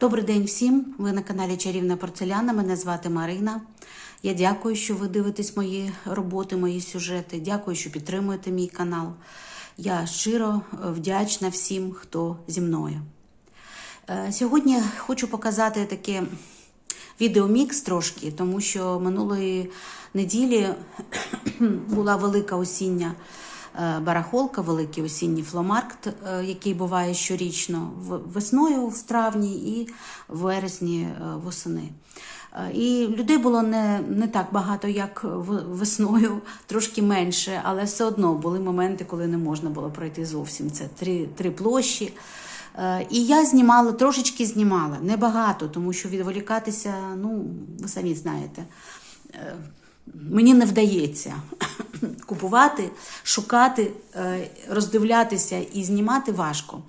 Добрий день всім. Ви на каналі Чарівна Порцеляна. Мене звати Марина. Я дякую, що ви дивитесь мої роботи, мої сюжети. Дякую, що підтримуєте мій канал. Я щиро вдячна всім, хто зі мною. Е, Сьогодні хочу показати таке відеомікс трошки, тому що минулої неділі була велика осіння барахолка, великий осінній фломаркт, е, який буває щорічно весною в травні і в вересні е, восени. Е, І людей було не, не так багато, як весною, трошки менше, але все одно були моменти, коли не можна було пройти зовсім. Це три, три площі. Е, І я знімала, трошечки знімала, небагато, тому що відволікатися, ну, ви самі знаєте, е, мені не вдається купувати, шукати, е, роздивлятися і знімати важко.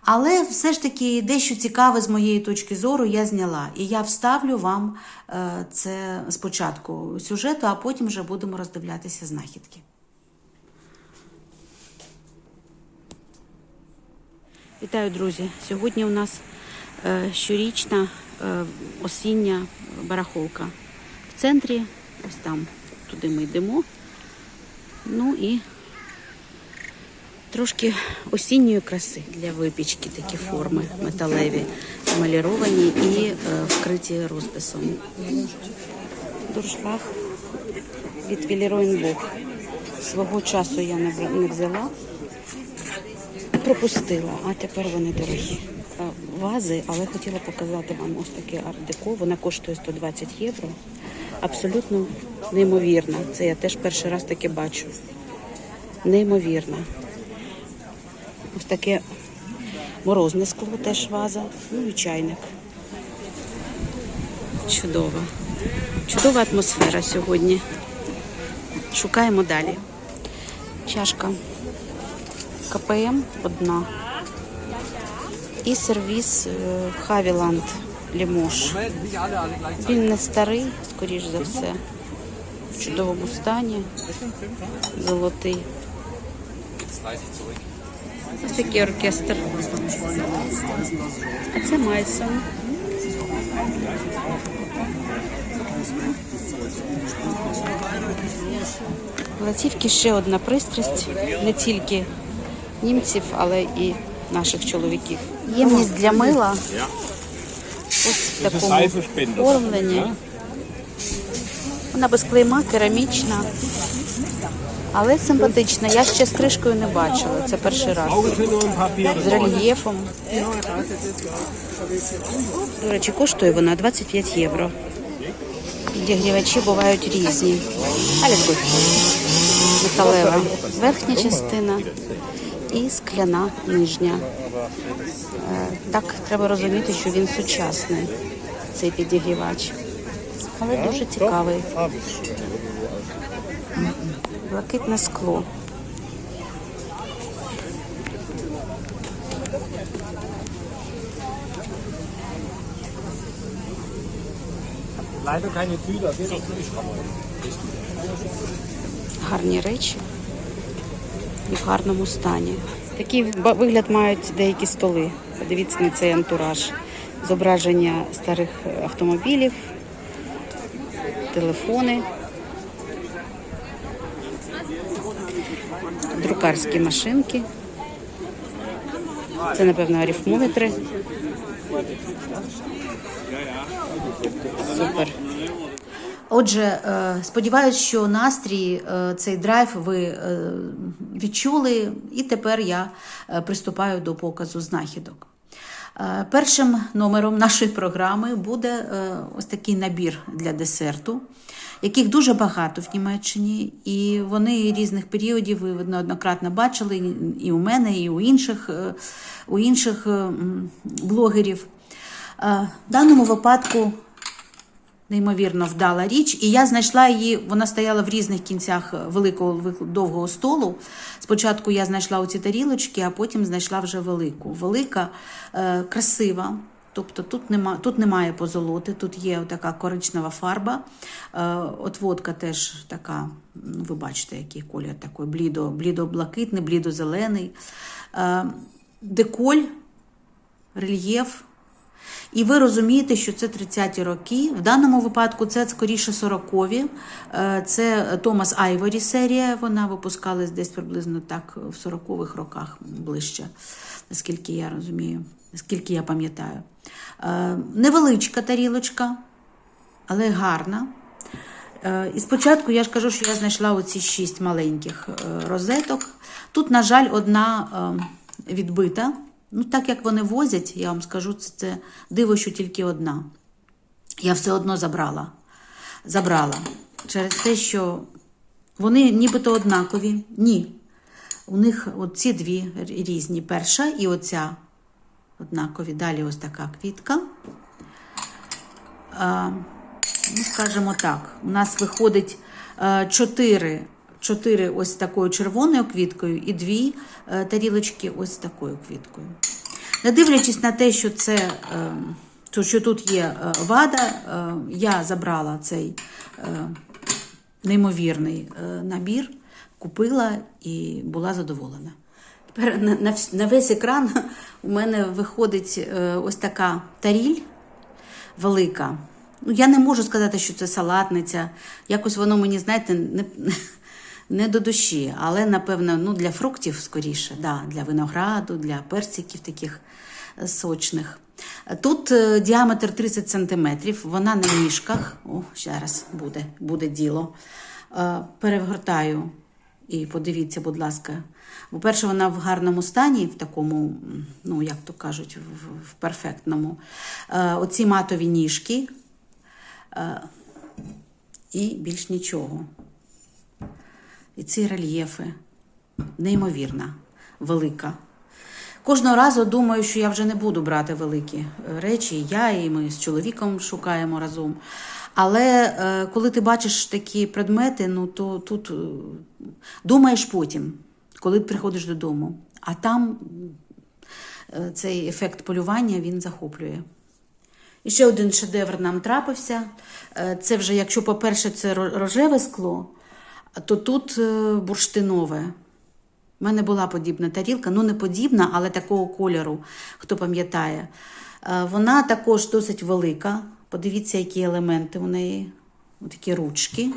Але все ж таки дещо цікаве з моєї точки зору я зняла. І я вставлю вам е, це спочатку сюжету, а потім вже будемо роздивлятися знахідки. Вітаю, друзі! Сьогодні у нас е, щорічна осіння барахолка. В центрі, ось там, туди ми йдемо. Ну і трошки осінньої краси для випічки, такі форми металеві, маліровані і е, вкриті розписом. Дуршлаг від Вілероїнбух. Свого часу я не взяла пропустила, а тепер вони дорогі. Е, Вази, але хотіла показати вам ось таке арт-деко. Вона коштує 120 євро. Абсолютно неймовірна. Це я теж перший раз таке бачу. Неймовірна. Ось таке морозне скло, теж ваза. Ну і чайник. Чудова. Чудова атмосфера сьогодні. Шукаємо далі. Чашка. КПМ одна. І сервіс е, Хавіланд Лімош. Він не старий, скоріш за все. В чудовому стані. Золотий. Ось такий оркестр. А це Майсон. Латівки ще одна пристрасть, не тільки німців, але і наших чоловіків. Ємність для мила. Ось в такому оформленні. Вона без клейма, керамічна, але симпатична. Я ще з кришкою не бачила. Це перший раз. З рельєфом. До речі, коштує вона 25 євро. Підігрівачі бувають різні. Gut. Металева верхня частина і скляна нижня. Е, Так треба розуміти, що він сучасний, цей підігрівач. Але дуже цікавий. Блакитне скло. Гарні речі і в гарному стані. Такий вигляд мають деякі столи. Подивіться на цей антураж. Зображення старих автомобілів, телефони, друкарські машинки. Це, напевно, арифмометри. Супер. Отже, е, сподіваюся, що настрій, е, цей драйв ви е, відчули, і тепер я приступаю до показу знахідок. Першим номером нашої програми буде ось такий набір для десерту, яких дуже багато в Німеччині, і вони різних періодів ви неоднократно бачили і у мене, і у інших, у інших блогерів. В даному випадку неймовірно вдала річ. І я знайшла її, вона стояла в різних кінцях великого довгого столу. Спочатку я знайшла оці тарілочки, а потім знайшла вже велику. Велика, е, красива. Тобто тут нема, тут немає позолоти, тут є така коричнева фарба. Е, отводка теж така, ви бачите, який колір такий, блідо, блідо-блакитний, блідо-зелений. Е, деколь, рельєф. І ви розумієте, що це 30-ті роки. В даному випадку це скоріше 40-ві. Е, Це Томас Айворі серія. Вона випускалась десь приблизно так в 40-х роках ближче, наскільки я розумію, наскільки я пам'ятаю. Е, Невеличка тарілочка, але гарна. Е, І спочатку я ж кажу, що я знайшла оці шість маленьких розеток. Тут, на жаль, одна відбита. Ну, так як вони возять, я вам скажу, це, це диво, що тільки одна. Я все одно забрала. Забрала. Через те, що вони нібито однакові. Ні. У них от ці дві різні. Перша і оця однакові. Далі ось така квітка. Ну, скажімо так, у нас виходить е, чотири, чотири ось такою червоною квіткою і дві е, тарілочки ось такою квіткою. Не дивлячись на те, що це. е, то, що тут є е, вада, я забрала цей неймовірний набір, купила і була задоволена. Тепер на, весь екран у мене виходить ось така таріль велика. Ну, я не можу сказати, що це салатниця. Якось воно мені, знаєте, не, не до душі, але, напевно, ну, для фруктів скоріше, да, для винограду, для персиків таких е, сочних. Тут е, діаметр 30 см, вона на ніжках. О, зараз буде, буде діло. Е, перегортаю і подивіться, будь ласка. По-перше, вона в гарному стані, в такому, ну, як то кажуть, в, перфектному. Оці матові ніжки. І більш нічого. І ці рельєфи неймовірна, велика. Кожного разу думаю, що я вже не буду брати великі е, речі. Я і ми з чоловіком шукаємо разом. Але е, коли ти бачиш такі предмети, ну то тут е, думаєш потім, коли приходиш додому. А там цей ефект полювання він захоплює. І ще один шедевр нам трапився. Це вже, якщо, по-перше, це рожеве скло, то тут е, бурштинове. У мене була подібна тарілка, ну не подібна, але такого кольору, хто пам'ятає. Е, Вона також досить велика. Подивіться, які елементи у неї. Такі ручки.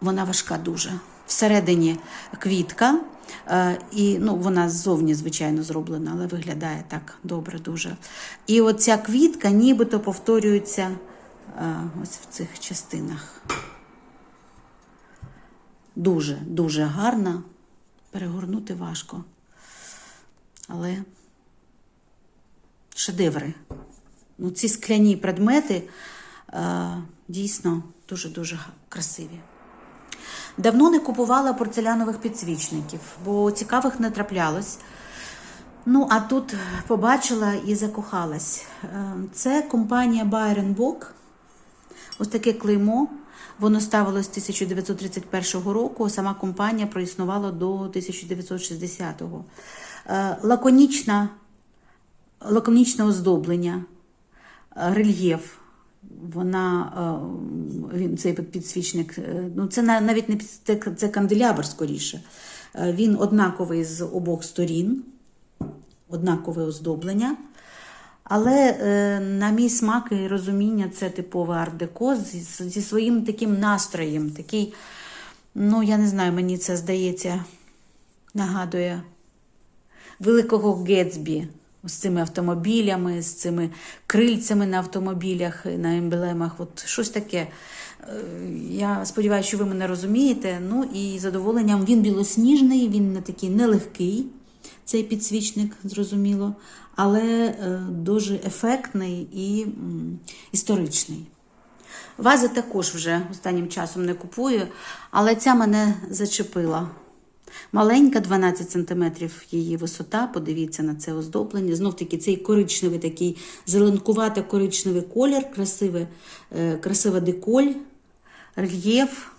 Вона важка дуже. Всередині квітка, е, і ну, вона ззовні, звичайно, зроблена, але виглядає так добре дуже. І оця квітка нібито повторюється ось в цих частинах. Дуже, дуже гарна. Перегорнути важко. Але шедеври. Ну, ці скляні предмети е, дійсно дуже-дуже красиві. Давно не купувала порцелянових підсвічників, бо цікавих не траплялось. Ну, а тут побачила і закохалась. Е, Це компанія Byron Bock. Ось таке клеймо. Воно ставилось з 1931 року. Сама компанія проіснувала до 1960-го. Е, Лаконічна, лаконічне оздоблення, е, рельєф. Вона, е, він, цей підсвічник, ну це навіть не це, це канделябр скоріше. Він однаковий з обох сторін, однакове оздоблення. Але е, на мій смак і розуміння це типове арт-деко зі, зі своїм таким настроєм. Такий, ну я не знаю, мені це здається, нагадує великого Гетсбі з цими автомобілями, з цими крильцями на автомобілях, на емблемах. От щось таке. Е, Я сподіваюся, що ви мене розумієте. Ну і задоволенням він білосніжний, він не такий нелегкий, цей підсвічник, зрозуміло, але е, дуже ефектний і історичний. Вази також вже останнім часом не купую, але ця мене зачепила. Маленька, 12 см її висота. Подивіться на це оздоблення. Знов таки цей коричневий такий зеленкувато коричневий колір, красиве, е, красива деколь, рельєф.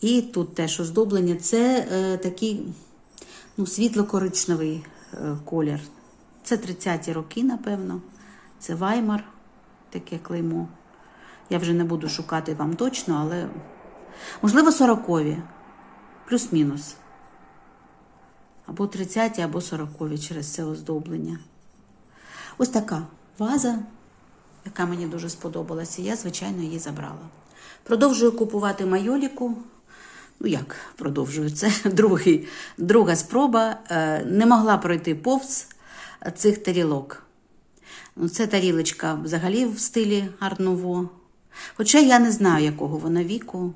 І тут теж оздоблення. Це е, такий ну, світло-коричневий е, колір. Це 30-ті роки, напевно. Це Ваймар, таке клеймо. Я вже не буду шукати вам точно, але можливо 40-ві, плюс-мінус. Або 30-ті, або 40-ві через це оздоблення. Ось така ваза, яка мені дуже сподобалася. Я, звичайно, її забрала. Продовжую купувати майоліку. Ну як продовжую? Це другий, друга спроба. Е, Не могла пройти повз цих тарілок. Ну, Це тарілочка взагалі в стилі арнуво. Хоча я не знаю, якого вона віку.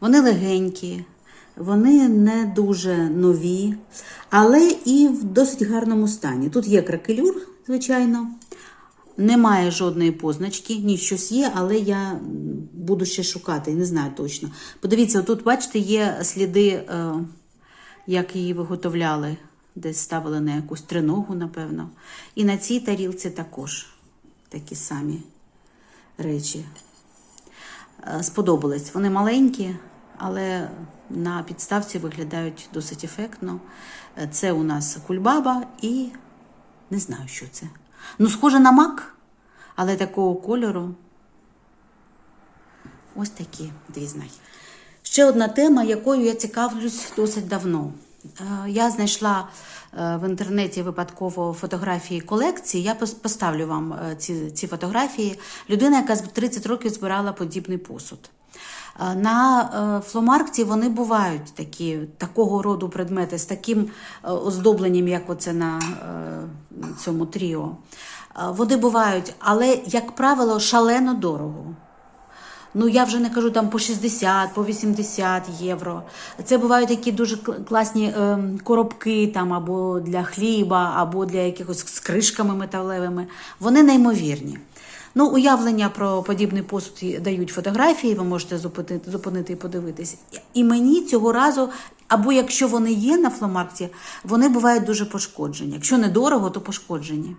Вони легенькі, вони не дуже нові, але і в досить гарному стані. Тут є кракелюр, звичайно. Немає жодної позначки, ні, щось є, але я буду ще шукати, не знаю точно. Подивіться, тут, бачите, є сліди, е, як її виготовляли, десь ставили на якусь триногу, напевно. І на цій тарілці також такі самі речі. Е, Сподобались. Вони маленькі, але на підставці виглядають досить ефектно. Е, Це у нас кульбаба і не знаю, що це. Ну, схоже на мак, але такого кольору. Ось такі дві знай. Ще одна тема, якою я цікавлюсь досить давно. Е, Я знайшла е, в інтернеті випадково фотографії колекції. Я поставлю вам е, ці, ці фотографії. Людина, яка 30 років збирала подібний посуд. На фломаркті вони бувають такі, такого роду предмети з таким оздобленням, як оце на цьому тріо. Е, Вони бувають, але, як правило, шалено дорого. Ну, я вже не кажу там по 60, по 80 євро. Це бувають такі дуже класні е, коробки там або для хліба, або для якихось з кришками металевими. Вони неймовірні. Ну, уявлення про подібний посуд дають фотографії, ви можете зупинити, зупинити і подивитись. І мені цього разу, або якщо вони є на фломаркті, вони бувають дуже пошкоджені. Якщо недорого, то пошкоджені.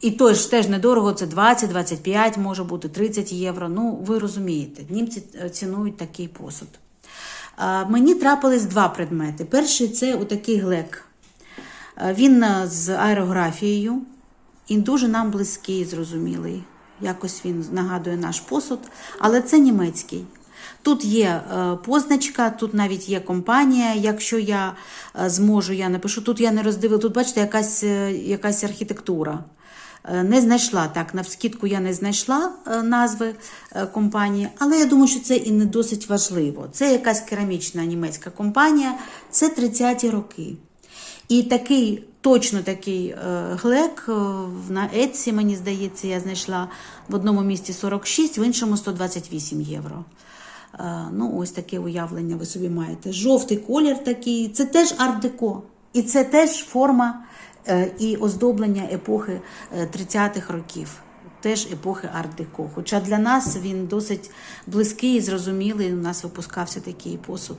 І то ж теж недорого, це 20, 25, може бути 30 євро. Ну, ви розумієте, німці е, цінують такий посуд. Мені трапились два предмети. Перший це отакий глек. Він е, з аерографією і дуже нам близький, зрозумілий. Якось він нагадує наш посуд, але це німецький. Тут є е, позначка, тут навіть є компанія. Якщо я е, зможу, я напишу. Тут я не роздивила, тут бачите, якась, е, якась архітектура. Не знайшла так, навскідку я не знайшла назви компанії, але я думаю, що це і не досить важливо. Це якась керамічна німецька компанія, це 30-ті роки. І такий, точно такий глек на Etsy, мені здається, я знайшла в одному місці 46, в іншому 128 євро. Е, Ну, ось таке уявлення ви собі маєте. Жовтий колір такий, це теж арт-деко. І це теж форма е, і оздоблення епохи е, 30-х років. Теж епохи арт-деко. Хоча для нас він досить близький і зрозумілий. У нас випускався такий посуд.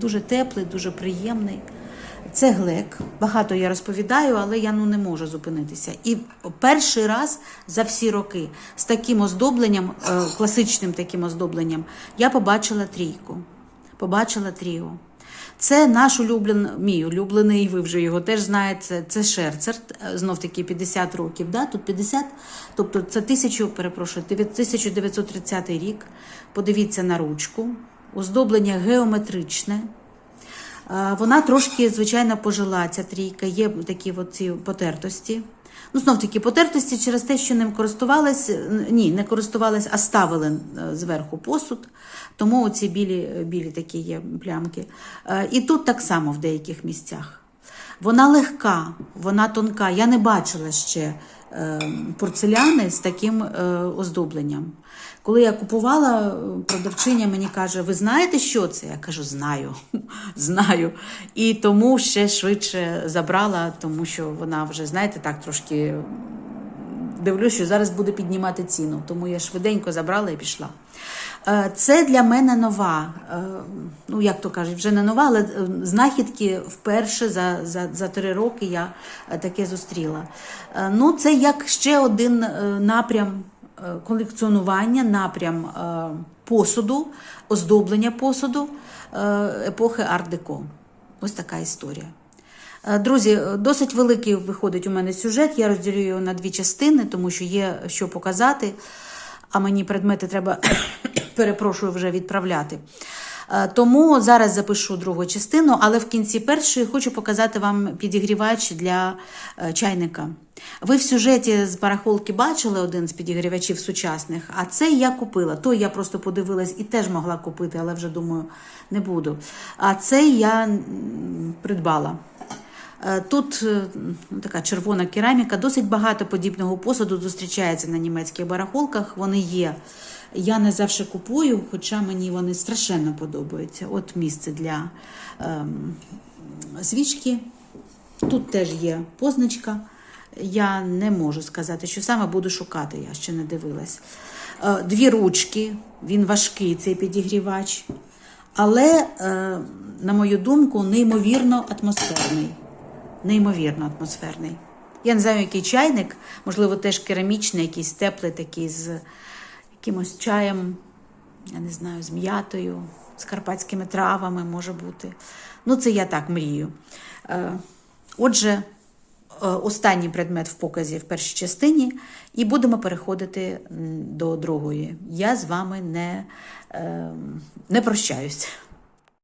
Дуже теплий, дуже приємний. Це глек. Багато я розповідаю, але я ну не можу зупинитися. І перший раз за всі роки з таким оздобленням, е, класичним таким оздобленням, я побачила трійку. Побачила тріо. Це наш улюблений, мій улюблений, ви вже його теж знаєте. Це Шерцер, знов таки 50 років. Да? Тут 50, тобто це 1000, перепрошую, 1930 рік. Подивіться на ручку. Оздоблення геометричне. Е, Вона трошки, звичайно, пожила, ця трійка, є такі от ці потертості. Ну, знов таки, потертості через те, що ним користувались, е, ні, не користувались, а ставили е, зверху посуд. Тому оці білі, білі такі є плямки. Е, І тут так само в деяких місцях. Вона легка, вона тонка. Я не бачила ще е, порцеляни з таким е, оздобленням. Коли я купувала, е, продавчиня мені каже: Ви знаєте, що це? Я кажу, знаю, знаю. І тому ще швидше забрала, тому що вона вже, знаєте, так трошки дивлюсь, що зараз буде піднімати ціну. Тому я швиденько забрала і пішла. Е, Це для мене нова, е, ну як то кажуть, вже не нова, але е, знахідки вперше за, за, за три роки я таке зустріла. Ну, це як ще один напрям колекціонування, напрям посуду, оздоблення посуду епохи арт-деко. Ось така історія. Е, Друзі, е, досить великий виходить у мене сюжет. Я розділю його на дві частини, тому що є що показати, а мені предмети треба, перепрошую, вже відправляти. Е, Тому зараз запишу другу частину, але в кінці першої хочу показати вам підігрівач для е, чайника. Ви в сюжеті з барахолки бачили один з підігрівачів сучасних, а цей я купила. Той я просто подивилась і теж могла купити, але вже думаю, не буду. А цей я придбала. Е, Тут е, ну, така червона кераміка, досить багато подібного посуду зустрічається на німецьких барахолках. Вони є. Я не завжди купую, хоча мені вони страшенно подобаються. От місце для ем, свічки. Тут теж є позначка. Я не можу сказати, що саме буду шукати, я ще не дивилась. Е, Дві ручки, він важкий, цей підігрівач. Але, е, на мою думку, неймовірно атмосферний. Неймовірно атмосферний. Я не знаю, який чайник, можливо, теж керамічний, якийсь теплий, такий з якимось чаєм, я не знаю, з м'ятою, з карпатськими травами може бути. Ну, це я так мрію. Е, Отже, е, останній предмет в показі в першій частині, і будемо переходити до другої. Я з вами не, е, не прощаюсь.